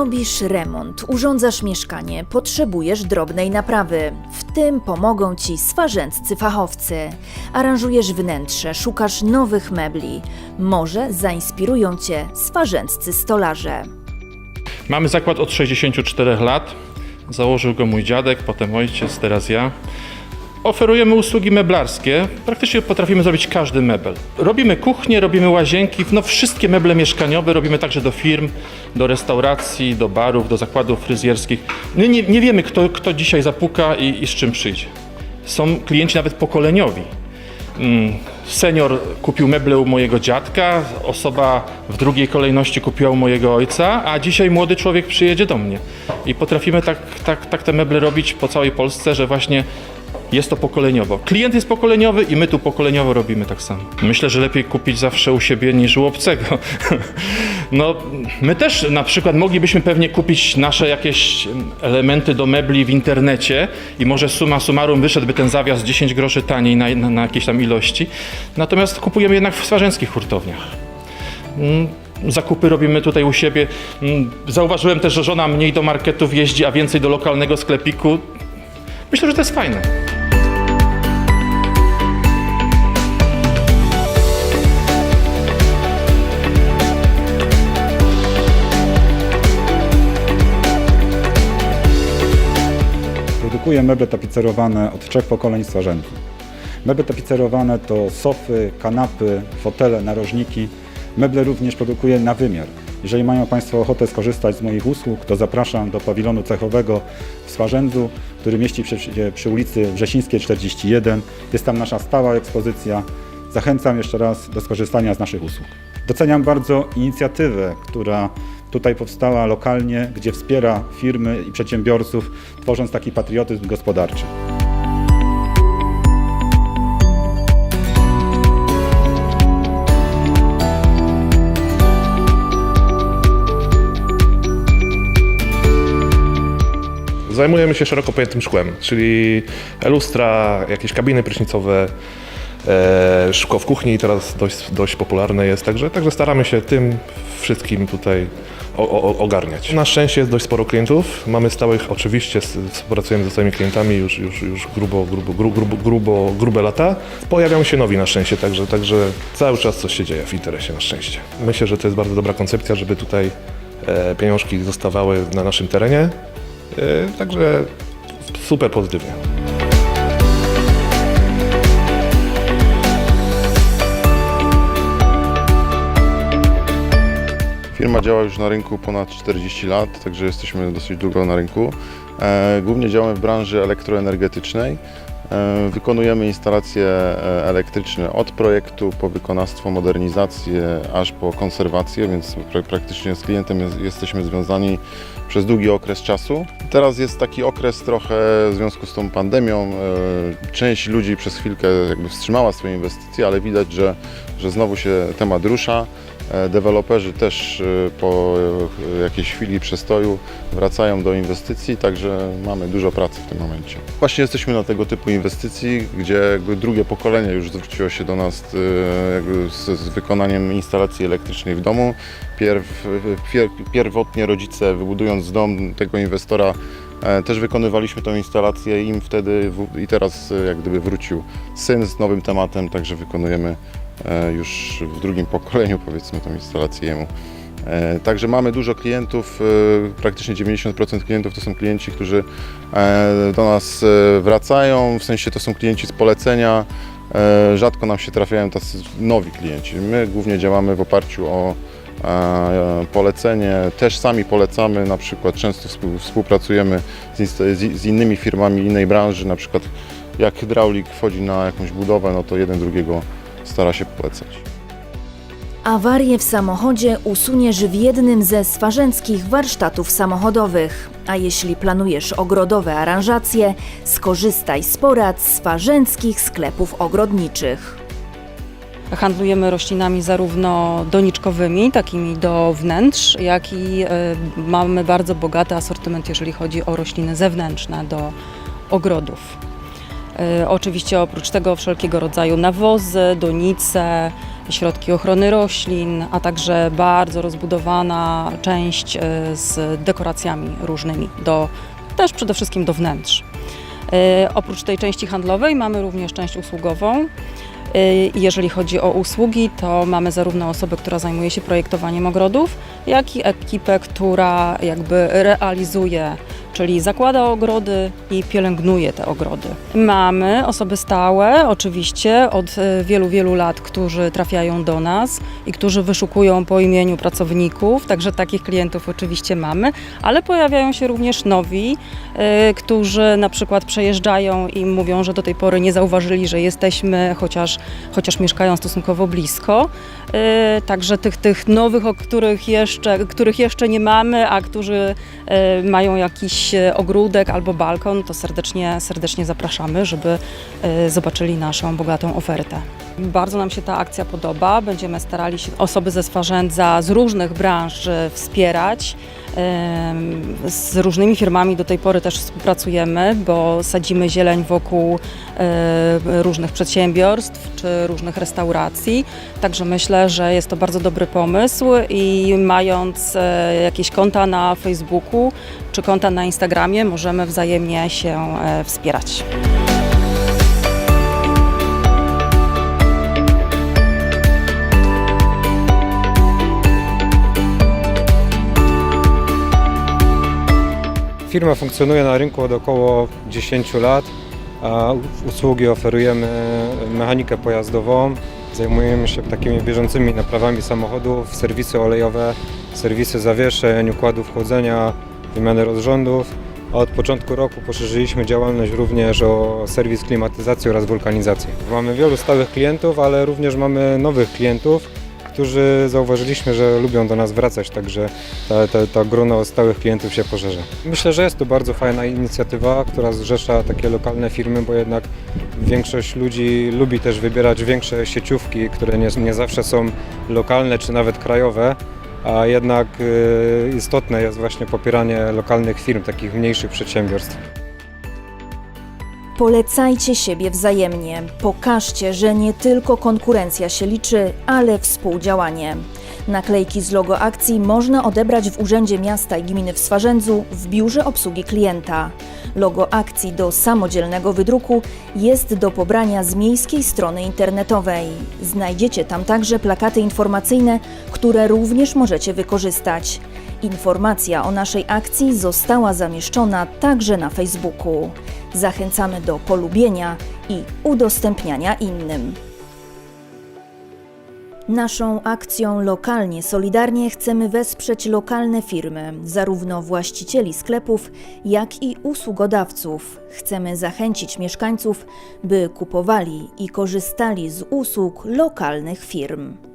Robisz remont, urządzasz mieszkanie, potrzebujesz drobnej naprawy. W tym pomogą Ci swarzędcy fachowcy. Aranżujesz wnętrze, szukasz nowych mebli. Może zainspirują Cię swarzędcy stolarze. Mamy zakład od 64 lat. Założył go mój dziadek, potem ojciec, teraz ja. Oferujemy usługi meblarskie. Praktycznie potrafimy zrobić każdy mebel. Robimy kuchnie, robimy łazienki, no wszystkie meble mieszkaniowe robimy także do firm, do restauracji, do barów, do zakładów fryzjerskich. My nie, nie wiemy, kto, kto dzisiaj zapuka i, i z czym przyjdzie. Są klienci nawet pokoleniowi. Mm, Senior kupił meble u mojego dziadka, osoba w drugiej kolejności kupiła u mojego ojca, a dzisiaj młody człowiek przyjedzie do mnie. I potrafimy tak, tak, tak te meble robić po całej Polsce, że właśnie jest to pokoleniowo. Klient jest pokoleniowy i my tu pokoleniowo robimy tak samo. Myślę, że lepiej kupić zawsze u siebie niż u obcego. No, my też na przykład moglibyśmy pewnie kupić nasze jakieś elementy do mebli w internecie i może suma summarum wyszedłby ten zawias 10 groszy taniej na, na, na jakieś tam ilości. Natomiast kupujemy jednak w swarzęckich hurtowniach. Mm, Zakupy robimy tutaj u siebie. Mm, Zauważyłem też, że żona mniej do marketów jeździ, a więcej do lokalnego sklepiku. Myślę, że to jest fajne. Produkuję meble tapicerowane od trzech pokoleń swarzędzi. Meble tapicerowane to sofy, kanapy, fotele, narożniki. Meble również produkuję na wymiar. Jeżeli mają Państwo ochotę skorzystać z moich usług, to zapraszam do pawilonu cechowego w Swarzędzu, który mieści się przy, przy ulicy Wrzesińskiej 41. Jest tam nasza stała ekspozycja. Zachęcam jeszcze raz do skorzystania z naszych usług. Doceniam bardzo inicjatywę, która tutaj powstała lokalnie, gdzie wspiera firmy i przedsiębiorców, tworząc taki patriotyzm gospodarczy. Zajmujemy się szeroko pojętym szkłem, czyli lustra, jakieś kabiny prysznicowe, e, szkło w kuchni teraz dość, dość popularne jest, także, także staramy się tym wszystkim tutaj o, ogarniać. Na szczęście jest dość sporo klientów, mamy stałych, oczywiście współpracujemy ze swoimi klientami już, już, już grubo, grubo, gru- grubo, grubo, grube lata. Pojawiają się nowi na szczęście, także, także cały czas coś się dzieje w interesie na szczęście. Myślę, że to jest bardzo dobra koncepcja, żeby tutaj e, pieniążki zostawały na naszym terenie. E, Także super pozytywnie. Działa już na rynku ponad 40 lat, także jesteśmy dosyć długo na rynku. E, Głównie działamy w branży elektroenergetycznej. E, Wykonujemy instalacje e, elektryczne od projektu po wykonawstwo, modernizację, aż po konserwację, więc pra- praktycznie z klientem jest, jesteśmy związani przez długi okres czasu. Teraz jest taki okres trochę w związku z tą pandemią. e, Część ludzi przez chwilkę jakby wstrzymała swoje inwestycje, ale widać, że, że znowu się temat rusza. Deweloperzy też po jakiejś chwili przestoju wracają do inwestycji, także mamy dużo pracy w tym momencie. Właśnie jesteśmy na tego typu inwestycji, gdzie jakby drugie pokolenie już zwróciło się do nas jakby z, z wykonaniem instalacji elektrycznej w domu. Pierw, pier, pierwotnie rodzice wybudując dom tego inwestora e, też wykonywaliśmy tą instalację im wtedy i teraz e, jak gdyby wrócił syn z nowym tematem, także wykonujemy e, już w drugim pokoleniu powiedzmy tą instalację jemu. E, Także mamy dużo klientów, e, praktycznie 90% klientów to są klienci, którzy e, do nas wracają, w sensie to są klienci z polecenia, rzadko nam się trafiają tacy nowi klienci. My głównie działamy w oparciu o polecenie, też sami polecamy, na przykład często współ- współpracujemy z innymi firmami innej branży, na przykład jak hydraulik wchodzi na jakąś budowę, no to jeden drugiego stara się polecać. Awarię w samochodzie usuniesz w jednym ze swarzęckich warsztatów samochodowych. A jeśli planujesz ogrodowe aranżacje, skorzystaj z porad swarzęckich sklepów ogrodniczych. Handlujemy roślinami zarówno doniczkowymi, takimi do wnętrz, jak i e, mamy bardzo bogaty asortyment, jeżeli chodzi o rośliny zewnętrzne do ogrodów. E, Oczywiście oprócz tego wszelkiego rodzaju nawozy, donice, środki ochrony roślin, a także bardzo rozbudowana część e, z dekoracjami różnymi, do, też przede wszystkim do wnętrz. E, Oprócz tej części handlowej mamy również część usługową. E, Jeżeli chodzi o usługi, to mamy zarówno osobę, która zajmuje się projektowaniem ogrodów, jak i ekipę, która jakby realizuje, czyli zakłada ogrody i pielęgnuje te ogrody. Mamy osoby stałe, oczywiście, od e, wielu, wielu lat, którzy trafiają do nas i którzy wyszukują po imieniu pracowników, także takich klientów oczywiście mamy, ale pojawiają się również nowi, e, którzy na przykład przejeżdżają i mówią, że do tej pory nie zauważyli, że jesteśmy, chociaż, chociaż mieszkają stosunkowo blisko. E, Także tych, tych nowych, o których jeszcze, których jeszcze nie mamy, a którzy mają jakiś e, ogródek albo balkon, to serdecznie, serdecznie zapraszamy, żeby e, zobaczyli naszą bogatą ofertę. Bardzo nam się ta akcja podoba. Będziemy starali się osoby ze Swarzędza z różnych branż e, wspierać. Z różnymi firmami do tej pory też współpracujemy, bo sadzimy zieleń wokół e, różnych przedsiębiorstw czy różnych restauracji. Także myślę, że jest to bardzo dobry pomysł i mając e, jakieś konta na Facebooku czy konta na Instagramie, możemy wzajemnie się wspierać. Firma funkcjonuje na rynku od około 10 lat, usługi oferujemy mechanikę pojazdową, zajmujemy się takimi bieżącymi naprawami samochodów, serwisy olejowe, serwisy zawieszeń, układów chłodzenia, wymiany rozrządów. A od początku roku poszerzyliśmy działalność również o serwis klimatyzacji oraz wulkanizacji. Mamy wielu stałych klientów, ale również mamy nowych klientów, którzy zauważyliśmy, że lubią do nas wracać, także ta, ta, ta grono stałych klientów się poszerza. Myślę, że jest to bardzo fajna inicjatywa, która zrzesza takie lokalne firmy, bo jednak większość ludzi lubi też wybierać większe sieciówki, które nie, nie zawsze są lokalne czy nawet krajowe, a jednak y, istotne jest właśnie popieranie lokalnych firm, takich mniejszych przedsiębiorstw. Polecajcie siebie wzajemnie. Pokażcie, że nie tylko konkurencja się liczy, ale współdziałanie. Naklejki z logo akcji można odebrać w Urzędzie Miasta i Gminy w Swarzędzu w Biurze Obsługi Klienta. Logo akcji do samodzielnego wydruku jest do pobrania z miejskiej strony internetowej. Znajdziecie tam także plakaty informacyjne, które również możecie wykorzystać. Informacja o naszej akcji została zamieszczona także na Facebooku. Zachęcamy do polubienia i udostępniania innym. Naszą akcją Lokalnie Solidarnie chcemy wesprzeć lokalne firmy, zarówno właścicieli sklepów, jak i usługodawców. Chcemy zachęcić mieszkańców, by kupowali i korzystali z usług lokalnych firm.